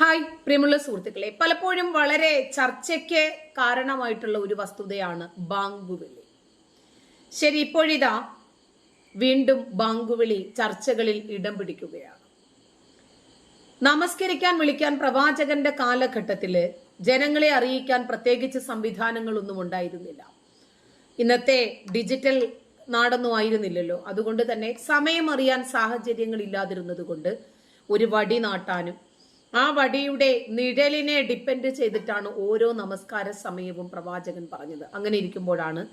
Hi പ്രിയമുള്ള സുഹൃത്തുക്കളെ. പലപ്പോഴും വളരെ ചർച്ചയ്ക്ക് കാരണമായിട്ടുള്ള ഒരു വസ്തുതയാണ് ബാങ്കുവിളി. ശരി ഇപ്പോഴിതാ വീണ്ടും ബാങ്കുവിളി ചർച്ചകളിൽ ഇടം പിടിക്കുകയാണ്. നമസ്കരിക്കാൻ വിളിക്കാൻ പ്രവാചകന്റെ കാലഘട്ടത്തിൽ ജനങ്ങളെ അറിയിക്കാൻ പ്രത്യേകിച്ച് സംവിധാനങ്ങളൊന്നും ഉണ്ടായിരുന്നില്ല. ഇന്നത്തെ ഡിജിറ്റൽ നാടൊന്നും ആയിരുന്നില്ലല്ലോ. അതുകൊണ്ട് തന്നെ സമയം അറിയാൻ സാഹചര്യങ്ങൾ ഇല്ലാതിരുന്നത് കൊണ്ട് ഒരു വടി നാട്ടാനും ആ വടിയുടെ നിഴലിനെ ഡിപ്പെൻഡ് ചെയ്തിട്ടാണ് ഓരോ നമസ്കാര സമയവും പ്രവാചകൻ പറഞ്ഞത്. അങ്ങനെ ഇരിക്കുമ്പോഴാണ്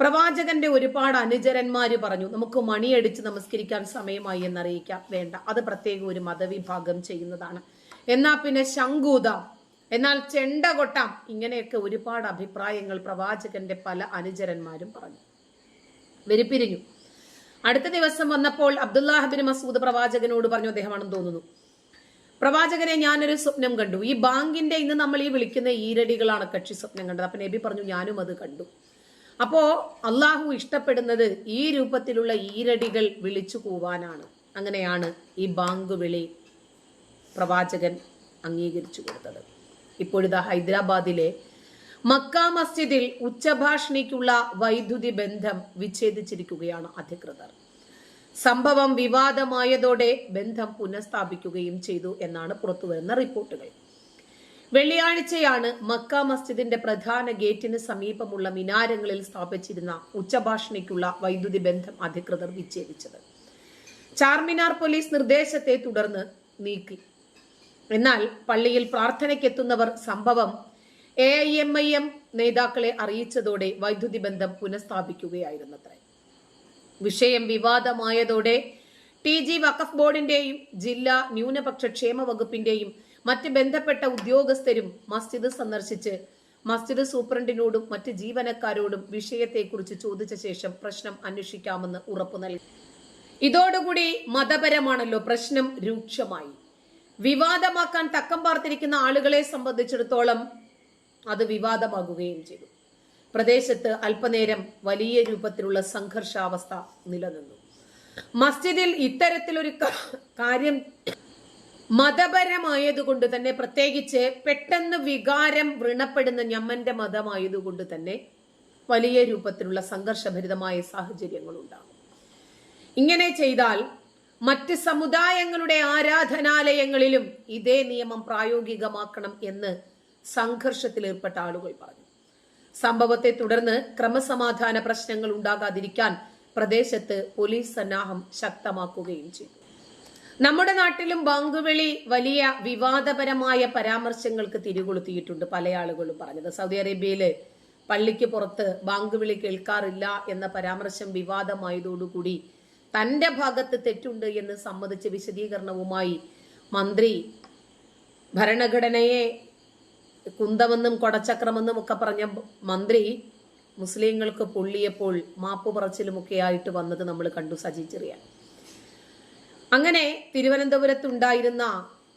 പ്രവാചകന്റെ ഒരുപാട് അനുചരന്മാർ പറഞ്ഞു നമുക്ക് മണിയടിച്ച് നമസ്കരിക്കാൻ സമയമായി എന്നറിയിക്കാം. വേണ്ട. അത് പ്രത്യേക ഒരു മതവിഭാഗം ചെയ്യുന്നതാണ്. എന്നാ പിന്നെ ശങ്കൂത എന്നാൽ ചെണ്ട കൊട്ടാം ഇങ്ങനെയൊക്കെ ഒരുപാട് അഭിപ്രായങ്ങൾ പ്രവാചകന്റെ പല അനുചരന്മാരും പറഞ്ഞു. വെരിപ്പിരിഞ്ഞു അടുത്ത ദിവസം വന്നപ്പോൾ അബ്ദുല്ലാഹബിൻ മസൂദ് പ്രവാചകനോട് പറഞ്ഞു അദ്ദേഹമാണെന്ന് തോന്നുന്നു പ്രവാചകനെ ഞാനൊരു സ്വപ്നം കണ്ടു. ഈ ബാങ്കിന്റെ ഇന്ന് നമ്മൾ ഈ വിളിക്കുന്ന ഈരടികളാണ് കക്ഷി സ്വപ്നം കണ്ടത്. അപ്പൊ നബി പറഞ്ഞു ഞാനും അത് കണ്ടു. അപ്പോ അള്ളാഹു ഇഷ്ടപ്പെടുന്നത് ഈ രൂപത്തിലുള്ള ഈരടികൾ വിളിച്ചു കൂവാനാണ്. അങ്ങനെയാണ് ഈ ബാങ്ക് വിളി പ്രവാചകൻ അംഗീകരിച്ചു കൊടുത്തത്. ഇപ്പോഴിതാ ഹൈദരാബാദിലെ മക്ക മസ്ജിദിൽ ഉച്ചഭാഷണിക്കുള്ള വൈദ്യുതി ബന്ധം വിച്ഛേദിച്ചിരിക്കുകയാണ് അധികൃതർ. സംഭവം വിവാദമായതോടെ ബന്ധം പുനഃസ്ഥാപിക്കുകയും ചെയ്തു എന്നാണ് പുറത്തുവരുന്ന റിപ്പോർട്ടുകൾ. വെള്ളിയാഴ്ചയാണ് മക്ക മസ്ജിദിന്റെ പ്രധാന ഗേറ്റിന് സമീപമുള്ള മിനാരങ്ങളിൽ സ്ഥാപിച്ചിരുന്ന ഉച്ചഭാഷണിക്കുള്ള വൈദ്യുതി ബന്ധം അധികൃതർ വിച്ഛേദിച്ചത്. ചാർമിനാർ പോലീസ് നിർദ്ദേശത്തെ തുടർന്ന് നീക്കി. എന്നാൽ പള്ളിയിൽ പ്രാർത്ഥനയ്ക്കെത്തുന്നവർ സംഭവം A I M I M നേതാക്കളെ അറിയിച്ചതോടെ വൈദ്യുതി ബന്ധം പുനഃസ്ഥാപിക്കുകയായിരുന്നത്രേ. വിഷയം വിവാദമായതോടെ ടി ജി വഖഫ് ബോർഡിന്റെയും ജില്ലാ ന്യൂനപക്ഷ ക്ഷേമ വകുപ്പിന്റെയും മറ്റ് ബന്ധപ്പെട്ട ഉദ്യോഗസ്ഥരും മസ്ജിദ് സന്ദർശിച്ച് മസ്ജിദ് സൂപ്രണ്ടിനോടും മറ്റ് ജീവനക്കാരോടും വിഷയത്തെക്കുറിച്ച് ചോദിച്ച ശേഷം പ്രശ്നം അന്വേഷിക്കാമെന്ന് ഉറപ്പു നൽകി. ഇതോടുകൂടി മതപരമാണല്ലോ പ്രശ്നം രൂക്ഷമായി. വിവാദമാക്കാൻ തക്കം പാർത്തിരിക്കുന്ന ആളുകളെ സംബന്ധിച്ചിടത്തോളം അത് വിവാദമാകുകയും ചെയ്തു. പ്രദേശത്ത് അല്പനേരം വലിയ രൂപത്തിലുള്ള സംഘർഷാവസ്ഥ നിലനിന്നു. മസ്ജിദിൽ ഇത്തരത്തിലൊരു കാര്യം മതപരമായതുകൊണ്ട് തന്നെ പ്രത്യേകിച്ച് പെട്ടെന്ന് വികാരം വൃണപ്പെടുന്ന ഞമ്മന്റെ മതമായതുകൊണ്ട് തന്നെ വലിയ രൂപത്തിലുള്ള സംഘർഷഭരിതമായ സാഹചര്യങ്ങൾ ഉണ്ടാകും ഇങ്ങനെ ചെയ്താൽ മറ്റ് സമുദായങ്ങളുടെ ആരാധനാലയങ്ങളിലും ഇതേ നിയമം പ്രായോഗികമാക്കണം എന്ന് സംഘർഷത്തിൽ ഏർപ്പെട്ട ആളുകൾ പറഞ്ഞു. സംഭവത്തെ തുടർന്ന് ക്രമസമാധാന പ്രശ്നങ്ങൾ ഉണ്ടാകാതിരിക്കാൻ പ്രദേശത്ത് പോലീസ് സന്നാഹം ശക്തമാക്കുകയും ചെയ്തു. നമ്മുടെ നാട്ടിലും ബാങ്കുവിളി വലിയ വിവാദപരമായ പരാമർശങ്ങൾക്ക് തിരികൊളുത്തിയിട്ടുണ്ട് പല ആളുകളും പറഞ്ഞത്. സൗദി അറേബ്യയിൽ പള്ളിക്ക് പുറത്ത് ബാങ്കുവിളി കേൾക്കാറില്ല എന്ന പരാമർശം വിവാദമായതോടുകൂടി തന്റെ ഭാഗത്ത് തെറ്റുണ്ട് എന്ന് സമ്മതിച്ച വിശദീകരണവുമായി മന്ത്രി ഭരണഘടനയെ കുന്തമെന്നും കൊടച്ചക്രമെന്നും ഒക്കെ പറഞ്ഞ മന്ത്രി മുസ്ലിങ്ങൾക്ക് പൊള്ളിയപ്പോൾ മാപ്പ് പറച്ചിലുമൊക്കെ ആയിട്ട് വന്നത് നമ്മൾ കണ്ടു സജി ചെറിയ. അങ്ങനെ തിരുവനന്തപുരത്തുണ്ടായിരുന്ന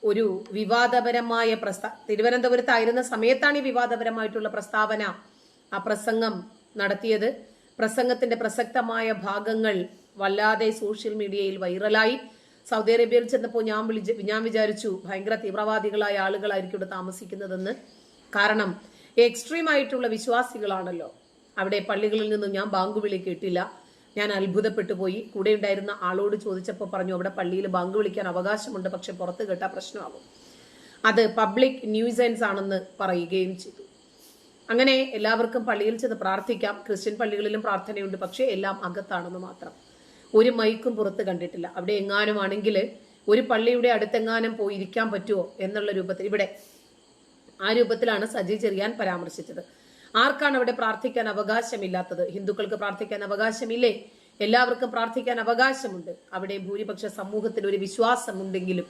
ഒരു വിവാദപരമായ പ്രസ്താ തിരുവനന്തപുരത്തായിരുന്ന സമയത്താണ് ഈ വിവാദപരമായിട്ടുള്ള പ്രസ്താവന ആ പ്രസംഗം നടത്തിയത്. പ്രസംഗത്തിന്റെ പ്രസക്തമായ ഭാഗങ്ങൾ വല്ലാതെ സോഷ്യൽ മീഡിയയിൽ വൈറലായി. സൗദി അറേബ്യയിൽ ചെന്നപ്പോൾ ഞാൻ വിളിച്ച് ഞാൻ വിചാരിച്ചു ഭയങ്കര തീവ്രവാദികളായ ആളുകളായിരിക്കും ഇവിടെ താമസിക്കുന്നതെന്ന്. കാരണം എക്സ്ട്രീം ആയിട്ടുള്ള വിശ്വാസികളാണല്ലോ. അവിടെ പള്ളികളിൽ നിന്നും ഞാൻ ബാങ്ക് വിളി കേട്ടില്ല ഞാൻ അത്ഭുതപ്പെട്ടു പോയി. കൂടെ ഉണ്ടായിരുന്ന ആളോട് ചോദിച്ചപ്പോൾ പറഞ്ഞു അവിടെ പള്ളിയിൽ ബാങ്ക് വിളിക്കാൻ അവകാശമുണ്ട് പക്ഷെ പുറത്ത് കേട്ടാൽ പ്രശ്നമാകും അത് പബ്ലിക് ന്യൂസൻസ് ആണെന്ന് പറയുകയും ചെയ്തു. അങ്ങനെ എല്ലാവർക്കും പള്ളിയിൽ ചെന്ന് പ്രാർത്ഥിക്കാം. ക്രിസ്ത്യൻ പള്ളികളിലും പ്രാർത്ഥനയുണ്ട് പക്ഷേ എല്ലാം അകത്താണെന്ന് മാത്രം. ഒരു മൈക്കും പുറത്ത് കണ്ടിട്ടില്ല. അവിടെ എങ്ങാനും ആണെങ്കിൽ ഒരു പള്ളിയുടെ അടുത്തെങ്ങാനും പോയി ഇരിക്കാൻ പറ്റുമോ എന്നുള്ള രൂപത്തിൽ ഇവിടെ ആ രൂപത്തിലാണ് സജി ചെറിയാൻ പരാമർശിച്ചത്. ആർക്കാണ് അവിടെ പ്രാർത്ഥിക്കാൻ അവകാശമില്ലാത്തത്? ഹിന്ദുക്കൾക്ക് പ്രാർത്ഥിക്കാൻ അവകാശമില്ലേ? എല്ലാവർക്കും പ്രാർത്ഥിക്കാൻ അവകാശമുണ്ട്. അവിടെ ഭൂരിപക്ഷ സമൂഹത്തിൽ ഒരു വിശ്വാസമുണ്ടെങ്കിലും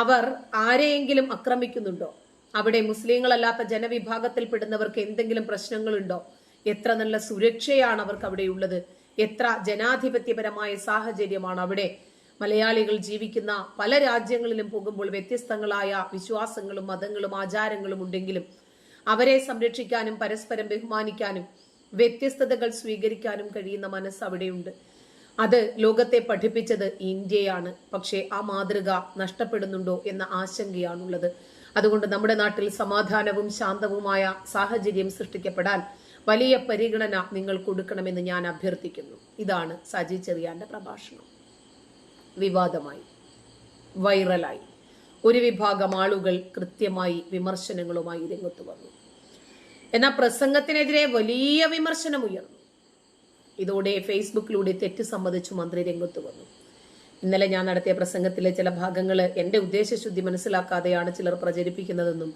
അവർ ആരെയെങ്കിലും ആക്രമിക്കുന്നുണ്ടോ? അവിടെ മുസ്ലിങ്ങളല്ലാത്ത ജനവിഭാഗത്തിൽപ്പെടുന്നവർക്ക് എന്തെങ്കിലും പ്രശ്നങ്ങളുണ്ടോ? എത്ര നല്ല സുരക്ഷയാണ് അവർക്ക് അവിടെയുള്ളത് എത്ര ജനാധിപത്യപരമായ സാഹചര്യമാണ് അവിടെ മലയാളികൾ ജീവിക്കുന്ന പല രാജ്യങ്ങളിലും പോകുമ്പോൾ വ്യത്യസ്തങ്ങളായ വിശ്വാസങ്ങളും മതങ്ങളും ആചാരങ്ങളും ഉണ്ടെങ്കിലും അവരെ സംരക്ഷിക്കാനും പരസ്പരം ബഹുമാനിക്കാനും വ്യത്യസ്തതകൾ സ്വീകരിക്കാനും കഴിയുന്ന മനസ്സ് അവിടെയുണ്ട്. അത് ലോകത്തെ പഠിപ്പിച്ചത് ഇന്ത്യയാണ്. പക്ഷേ ആ മാതൃക നഷ്ടപ്പെടുന്നുണ്ടോ എന്ന ആശങ്കയാണുള്ളത്. അതുകൊണ്ട് നമ്മുടെ നാട്ടിൽ സമാധാനവും ശാന്തവുമായ സാഹചര്യം സൃഷ്ടിക്കപ്പെടാൻ വലിയ പരിഗണന നിങ്ങൾ കൊടുക്കണമെന്ന് ഞാൻ അഭ്യർത്ഥിക്കുന്നു. ഇതാണ് സജി ചെറിയാന്റെ പ്രഭാഷണം. വിവാദമായി. വൈറലായി. ഒരു വിഭാഗം ആളുകൾ കൃത്യമായി വിമർശനങ്ങളുമായി രംഗത്ത് വന്നു. എന്നാൽ പ്രസംഗത്തിനെതിരെ വലിയ വിമർശനം ഉയർന്നു. ഇതോടെ ഫേസ്ബുക്കിലൂടെ തെറ്റ് സമ്മതിച്ചു മന്ത്രി രംഗത്ത് വന്നു. ഇന്നലെ ഞാൻ നടത്തിയ പ്രസംഗത്തിലെ ചില ഭാഗങ്ങൾ എന്റെ ഉദ്ദേശശുദ്ധി മനസ്സിലാക്കാതെയാണ് ചിലർ പ്രചരിപ്പിക്കുന്നതെന്നും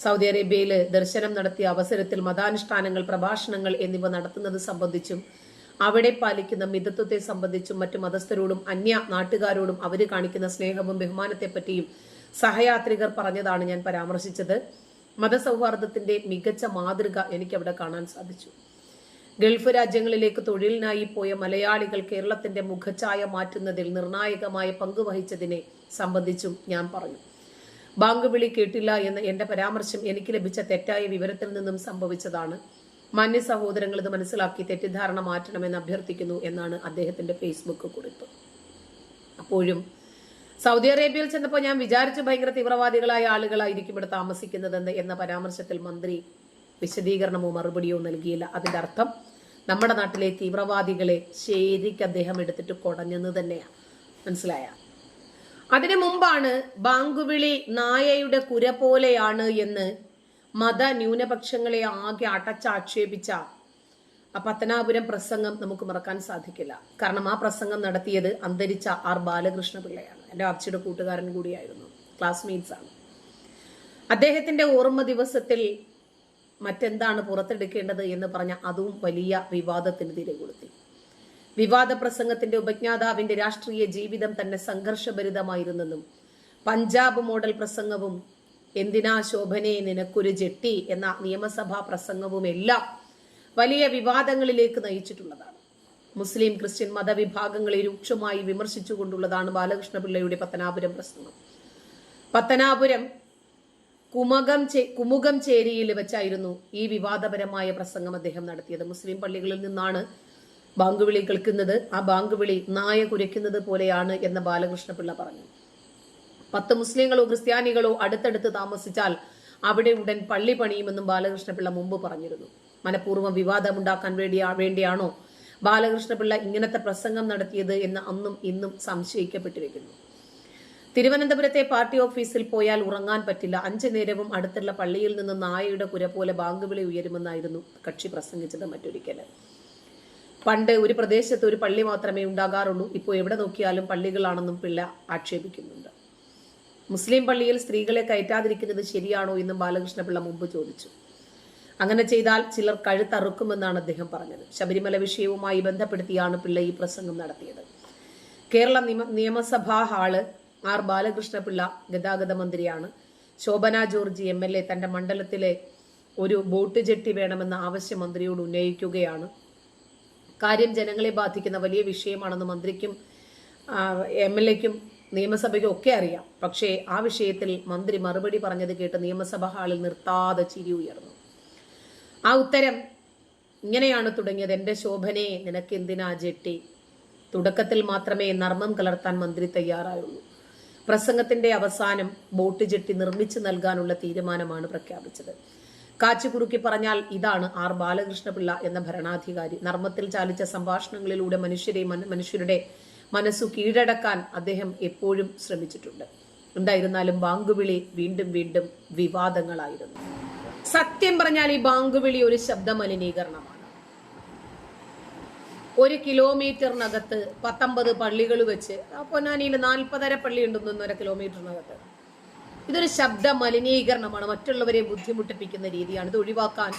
സൗദി അറേബ്യയിൽ ദർശനം നടത്തിയ അവസരത്തിൽ മതാനുഷ്ഠാനങ്ങൾ പ്രഭാഷണങ്ങൾ എന്നിവ നടത്തുന്നത് സംബന്ധിച്ചും അവിടെ പാലിക്കുന്ന മിതത്വത്തെ സംബന്ധിച്ചും മറ്റു മതസ്ഥരോടും അന്യ നാട്ടുകാരോടും അവർ കാണിക്കുന്ന സ്നേഹവും ബഹുമാനത്തെ പറ്റിയും സഹയാത്രികർ പറഞ്ഞതാണ് ഞാൻ പരാമർശിച്ചത്. മതസൗഹാർദ്ദത്തിന്റെ മികച്ച മാതൃക എനിക്ക് അവിടെ കാണാൻ സാധിച്ചു. ഗൾഫ് രാജ്യങ്ങളിലേക്ക് തൊഴിലിനായി പോയ മലയാളികൾ കേരളത്തിന്റെ മുഖഛായ മാറ്റുന്നതിൽ നിർണായകമായ പങ്ക് വഹിച്ചതിനെ സംബന്ധിച്ചും ഞാൻ പറഞ്ഞു. ബാങ്ക് വിളി കേട്ടില്ല എന്ന എന്റെ പരാമർശം എനിക്ക് ലഭിച്ച തെറ്റായ വിവരത്തിൽ നിന്നും സംഭവിച്ചതാണ്. മാന്യ സഹോദരങ്ങൾ ഇത് മനസ്സിലാക്കി തെറ്റിദ്ധാരണ മാറ്റണമെന്ന് അഭ്യർത്ഥിക്കുന്നു എന്നാണ് അദ്ദേഹത്തിന്റെ ഫേസ്ബുക്ക് കുറിപ്പ്. അപ്പോഴും സൗദി അറേബ്യയിൽ ചെന്നപ്പോൾ ഞാൻ വിചാരിച്ചു ഭയങ്കര തീവ്രവാദികളായ ആളുകളായിരിക്കും ഇവിടെ താമസിക്കുന്നതെന്ന് എന്ന പരാമർശത്തിൽ മന്ത്രി വിശദീകരണമോ മറുപടിയോ നൽകിയില്ല. അതിന്റെ അർത്ഥം നമ്മുടെ നാട്ടിലെ തീവ്രവാദികളെ ശരിക്ക് അദ്ദേഹം എടുത്തിട്ട് കുടഞ്ഞെന്ന് തന്നെയാണ് മനസ്സിലായ? അതിനു മുമ്പാണ് ബാങ്കുവിളി നായയുടെ കുര പോലെയാണ് എന്ന് മത ന്യൂനപക്ഷങ്ങളെ ആകെ അടച്ചാക്ഷേപിച്ച ആ പത്തനാപുരം പ്രസംഗം നമുക്ക് മറക്കാൻ സാധിക്കില്ല. കാരണം ആ പ്രസംഗം നടത്തിയത് അന്തരിച്ച ആർ ബാലകൃഷ്ണ പിള്ളയാണ്. എന്റെ അച്ഛയുടെ കൂട്ടുകാരൻ കൂടിയായിരുന്നു. ക്ലാസ്മേറ്റ്സ് ആണ്. അദ്ദേഹത്തിന്റെ ഓർമ്മ ദിവസത്തിൽ മറ്റെന്താണ് പുറത്തെടുക്കേണ്ടത് എന്ന് പറഞ്ഞ അതും വലിയ വിവാദത്തിന് തിരകൊളുത്തി വിവാദ പ്രസംഗത്തിന്റെ ഉപജ്ഞാതാവിന്റെ രാഷ്ട്രീയ ജീവിതം തന്നെ സംഘർഷഭരിതമായിരുന്നെന്നും പഞ്ചാബ് മോഡൽ പ്രസംഗവും എന്തിനാ ശോഭനെ നിനക്കൊരു ജെട്ടി എന്ന നിയമസഭാ പ്രസംഗവുമെല്ലാം വലിയ വിവാദങ്ങളിലേക്ക് നയിച്ചിട്ടുള്ളതാണ്. മുസ്ലിം ക്രിസ്ത്യൻ മതവിഭാഗങ്ങളെ രൂക്ഷമായി വിമർശിച്ചുകൊണ്ടുള്ളതാണ് ബാലകൃഷ്ണപിള്ളയുടെ പത്തനാപുരം പ്രസംഗം. പത്തനാപുരം കുമകം കുമുഖം ചേരിയിൽ വെച്ചായിരുന്നു ഈ വിവാദപരമായ പ്രസംഗം അദ്ദേഹം നടത്തിയത്. മുസ്ലിം പള്ളികളിൽ നിന്നാണ് ബാങ്കുവിളി കേൾക്കുന്നത്. ആ ബാങ്കുവിളി നായ കുരയ്ക്കുന്നത് പോലെയാണ് എന്ന് ബാലകൃഷ്ണപിള്ള പറഞ്ഞു. പത്ത് മുസ്ലിങ്ങളോ ക്രിസ്ത്യാനികളോ അടുത്തടുത്ത് താമസിച്ചാൽ അവിടെ ഉടൻ പള്ളി പണിയുമെന്നും ബാലകൃഷ്ണപിള്ള മുമ്പ് പറഞ്ഞിരുന്നു. മനഃപൂർവം വിവാദമുണ്ടാക്കാൻ വേണ്ടിയാ വേണ്ടിയാണോ ബാലകൃഷ്ണപിള്ള ഇങ്ങനത്തെ പ്രസംഗം നടത്തിയത് എന്ന് അന്നും ഇന്നും സംശയിക്കപ്പെട്ടിരിക്കുന്നു. തിരുവനന്തപുരത്തെ പാർട്ടി ഓഫീസിൽ പോയാൽ ഉറങ്ങാൻ പറ്റില്ല. അഞ്ചു നേരവും അടുത്തുള്ള പള്ളിയിൽ നിന്ന് നായയുടെ കുര പോലെ ബാങ്കുവിളി ഉയരുമെന്നായിരുന്നു കക്ഷി പ്രസംഗിച്ചത് മറ്റൊരിക്കൽ. പണ്ട് ഒരു പ്രദേശത്ത് ഒരു പള്ളി മാത്രമേ ഉണ്ടാകാറുള്ളൂ. ഇപ്പോൾ എവിടെ നോക്കിയാലും പള്ളികളാണെന്നും പിള്ള ആക്ഷേപിക്കുന്നുണ്ട്. മുസ്ലിം പള്ളിയിൽ സ്ത്രീകളെ കയറ്റാതിരിക്കുന്നത് ശരിയാണോ എന്നും ബാലകൃഷ്ണപിള്ള മുമ്പ് ചോദിച്ചു. അങ്ങനെ ചെയ്താൽ ചിലർ കഴുത്തറുക്കുമെന്നാണ് അദ്ദേഹം പറഞ്ഞത്. ശബരിമല വിഷയവുമായി ബന്ധപ്പെടുത്തിയാണ് പിള്ള ഈ പ്രസംഗം നടത്തിയത്. കേരള നിയമസഭാ ഹാൾ ആർ ബാലകൃഷ്ണപിള്ള ഗതാഗത മന്ത്രിയാണ്. Shobhana George M L A തന്റെ മണ്ഡലത്തിലെ ഒരു ബോട്ട് ജെട്ടി വേണമെന്ന ആവശ്യം മന്ത്രിയോട് ഉന്നയിക്കുകയാണ്. കാര്യം ജനങ്ങളെ ബാധിക്കുന്ന വലിയ വിഷയമാണെന്ന് മന്ത്രിക്കും എം എൽ എക്കും നിയമസഭയ്ക്കും ഒക്കെ അറിയാം. പക്ഷേ ആ വിഷയത്തിൽ മന്ത്രി മറുപടി പറഞ്ഞത് കേട്ട് നിയമസഭ ഹാളിൽ നിർത്താതെ ചിരി ഉയർന്നു. ആ ഉത്തരം ഇങ്ങനെയാണ് തുടങ്ങിയത്. എന്റെ ശോഭനെ നിനക്ക് എന്തിനാ ജെട്ടി? തുടക്കത്തിൽ മാത്രമേ നർമ്മം കലർത്താൻ മന്ത്രി തയ്യാറായുള്ളൂ. പ്രസംഗത്തിന്റെ അവസാനം ബോട്ട് ജെട്ടി നിർമ്മിച്ചു നൽകാനുള്ള തീരുമാനമാണ് പ്രഖ്യാപിച്ചത്. കാച്ചുകുറുക്കി പറഞ്ഞാൽ ഇതാണ് ആർ ബാലകൃഷ്ണപിള്ള എന്ന ഭരണാധികാരി. നർമ്മത്തിൽ ചാലിച്ച സംഭാഷണങ്ങളിലൂടെ മനുഷ്യരെ മനുഷ്യരുടെ മനസ്സു കീഴടക്കാൻ അദ്ദേഹം എപ്പോഴും ശ്രമിച്ചിട്ടുണ്ട്. എന്തായിരുന്നാലും ബാങ്കുവിളി വീണ്ടും വീണ്ടും വിവാദങ്ങളായിരുന്നു. സത്യം പറഞ്ഞാൽ ഈ ബാങ്കുവിളി ഒരു ശബ്ദ മലിനീകരണമാണ് ഒരു കിലോമീറ്ററിനകത്ത് പത്തൊമ്പത് പള്ളികൾ വെച്ച് പൊന്നാനിയിൽ നാൽപ്പതര പള്ളി ഉണ്ടെന്ന് ഒന്നര കിലോമീറ്ററിനകത്ത്. ഇതൊരു ശബ്ദ മലിനീകരണമാണ് മറ്റുള്ളവരെ ബുദ്ധിമുട്ടിപ്പിക്കുന്ന രീതിയാണ്. ഇത് ഒഴിവാക്കാൻ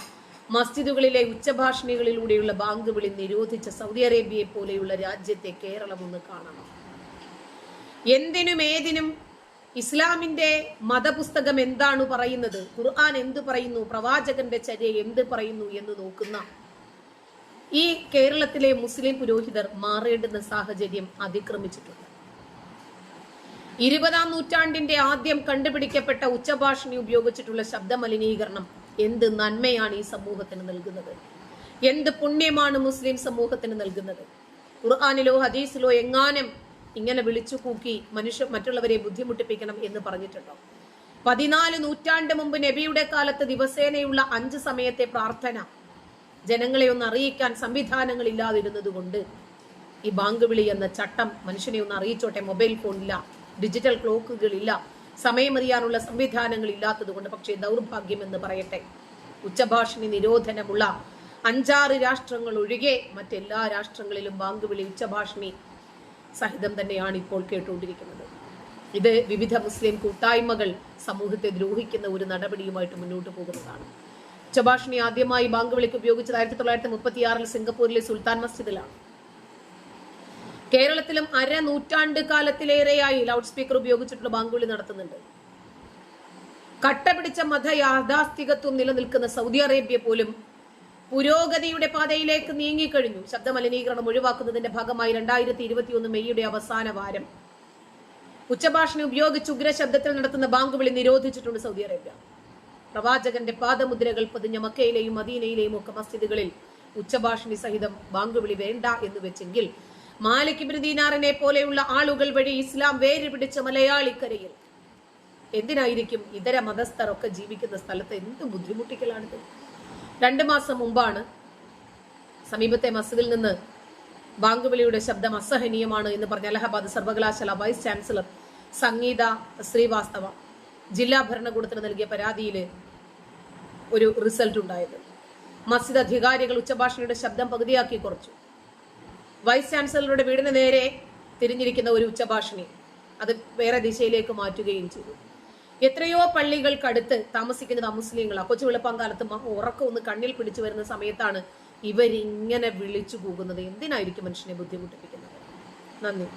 മസ്ജിദുകളിലെ ഉച്ചഭാഷണികളിലൂടെയുള്ള ബാങ്ക് വിളി നിരോധിച്ച സൗദി അറേബ്യയെ പോലെയുള്ള രാജ്യത്തെ കേരളം ഒന്ന് കാണണം. എന്തിനും ഏതിനും ഇസ്ലാമിന്റെ മതപുസ്തകം എന്താണ് പറയുന്നത്? ഖുർആൻ എന്ത് പറയുന്നു? പ്രവാചകന്റെ ചര്യ എന്ത് പറയുന്നു എന്ന് നോക്കുന്ന ഈ കേരളത്തിലെ മുസ്ലിം പുരോഹിതർ മാറേണ്ടുന്ന സാഹചര്യം അതിക്രമിച്ചിട്ടുണ്ട്. ഇരുപതാം നൂറ്റാണ്ടിന്റെ ആദ്യം കണ്ടുപിടിക്കപ്പെട്ട ഉച്ചഭാഷണി ഉപയോഗിച്ചിട്ടുള്ള ശബ്ദ മലിനീകരണം എന്ത് നന്മയാണ് ഈ സമൂഹത്തിന് നൽകുന്നത്? എന്ത് പുണ്യമാണ് മുസ്ലിം സമൂഹത്തിന് നൽകുന്നത്? ഖുർആാനിലോ ഹദീസിലോ എങ്ങാനും ഇങ്ങനെ വിളിച്ചു കൂക്കി മനുഷ്യ മറ്റുള്ളവരെ ബുദ്ധിമുട്ടിപ്പിക്കണം എന്ന് പറഞ്ഞിട്ടുണ്ടോ? പതിനാല് നൂറ്റാണ്ട് മുമ്പ് നബിയുടെ കാലത്ത് ദിവസേനയുള്ള അഞ്ച് സമയത്തെ പ്രാർത്ഥന ജനങ്ങളെ ഒന്ന് അറിയിക്കാൻ സംവിധാനങ്ങൾ ഇല്ലാതിരുന്നത് കൊണ്ട് ഈ ബാങ്ക് വിളി എന്ന ചട്ടം മനുഷ്യനെ ഒന്ന് അറിയിച്ചോട്ടെ മൊബൈൽ ഫോണില്ല ഡിജിറ്റൽ ക്ലോക്കുകളില്ല സമയമറിയാനുള്ള സംവിധാനങ്ങൾ ഇല്ലാത്തത് കൊണ്ട് പക്ഷേ ദൗർഭാഗ്യം എന്ന് പറയട്ടെ. ഉച്ചഭാഷിണി നിരോധനമുള്ള അഞ്ചാറ് രാഷ്ട്രങ്ങൾ ഒഴികെ മറ്റെല്ലാ രാഷ്ട്രങ്ങളിലും ഉച്ചഭാഷിണി ഉച്ചഭാഷണി സഹിതം തന്നെയാണ് ഇപ്പോൾ കേട്ടുകൊണ്ടിരിക്കുന്നത്. ഇത് വിവിധ മുസ്ലിം കൂട്ടായ്മകൾ സമൂഹത്തെ ദ്രോഹിക്കുന്ന ഒരു നടപടിയുമായിട്ട് മുന്നോട്ട് പോകുന്നതാണ്. ഉച്ചഭാഷിണി ആദ്യമായി ബാങ്ക് വിളിക്ക് ഉപയോഗിച്ചത് ആയിരത്തി തൊള്ളായിരത്തി മുപ്പത്തിയാറിൽ സിംഗപ്പൂരിലെ സുൽത്താൻ മസ്ജിദിലാണ്. കേരളത്തിലും അര നൂറ്റാണ്ട് കാലത്തിലേറെയായി ലൗഡ് സ്പീക്കർ ഉപയോഗിച്ചിട്ടുള്ള ബാങ്ക്വിളി നടത്തുന്നുണ്ട്. കട്ടപിടിച്ച മത യാഥാസ്ഥികത്വം നിലനിൽക്കുന്ന സൗദി അറേബ്യ പോലും പുരോഗതിയുടെ പാതയിലേക്ക് നീങ്ങിക്കഴിഞ്ഞു. ശബ്ദമലിനീകരണം ഒഴിവാക്കുന്നതിന്റെ ഭാഗമായി രണ്ടായിരത്തി ഇരുപത്തിയൊന്ന് മെയ്യുടെ അവസാന വാരം. ഉച്ചഭാഷണി ഉപയോഗിച്ച് ഉഗ്രശബ്ദത്തിൽ നടത്തുന്ന ബാങ്ക് വിളി നിരോധിച്ചിട്ടുണ്ട് സൗദി അറേബ്യ. പ്രവാചകന്റെ പാദമുദ്രകൾ പതിഞ്ഞ മക്കയിലെയും മദീനയിലെയും ഒക്കെ മസ്ജിദുകളിൽ ഉച്ചഭാഷണി സഹിതം ബാങ്ക് വിളി വേണ്ട എന്ന് വെച്ചെങ്കിൽ മാലിക് ഇബ്നു ദീനാറിനെ പോലെയുള്ള ആളുകൾ വഴി ഇസ്ലാം വേര് പിടിച്ച മലയാളിക്കരയിൽ. എന്തിനായിരിക്കും ഇതര മതസ്ഥർ ഒക്കെ ജീവിക്കുന്ന സ്ഥലത്ത് എന്ത് ബുദ്ധിമുട്ടിക്കലാണിത്? രണ്ടു മാസം മുമ്പാണ് സമീപത്തെ മസ്ജിദിൽ നിന്ന് ബാങ്കുവിളിയുടെ ശബ്ദം അസഹനീയമാണ് എന്ന് പറഞ്ഞ അലഹബാദ് സർവകലാശാല വൈസ് ചാൻസലർ സംഗീത ശ്രീവാസ്തവ ജില്ലാ ഭരണകൂടത്തിന് നൽകിയ പരാതിയിൽ ഒരു റിസൾട്ട് ഉണ്ടായത്. മസ്ജിദ് അധികാരികൾ ഉച്ചഭാഷണിയുടെ ശബ്ദം പകുതിയാക്കി കുറച്ചു. വൈസ് ചാൻസലറുടെ വീടിന് നേരെ തിരിഞ്ഞിരിക്കുന്ന ഒരു ഉച്ചഭാഷണി അത് വേറെ ദിശയിലേക്ക് മാറ്റുകയും ചെയ്തു. എത്രയോ പള്ളികൾക്കടുത്ത് താമസിക്കുന്നത് അമുസ്ലിങ്ങളാണ് കൊച്ചു വെളുപ്പാങ്കാലത്ത് കാലത്ത് ഉറക്കം ഒന്ന് കണ്ണിൽ പിടിച്ചു വരുന്ന സമയത്താണ് ഇവരിങ്ങനെ വിളിച്ചു പോകുന്നത് എന്തിനായിരിക്കും മനുഷ്യനെ ബുദ്ധിമുട്ടിപ്പിക്കുന്നത്? നന്ദി.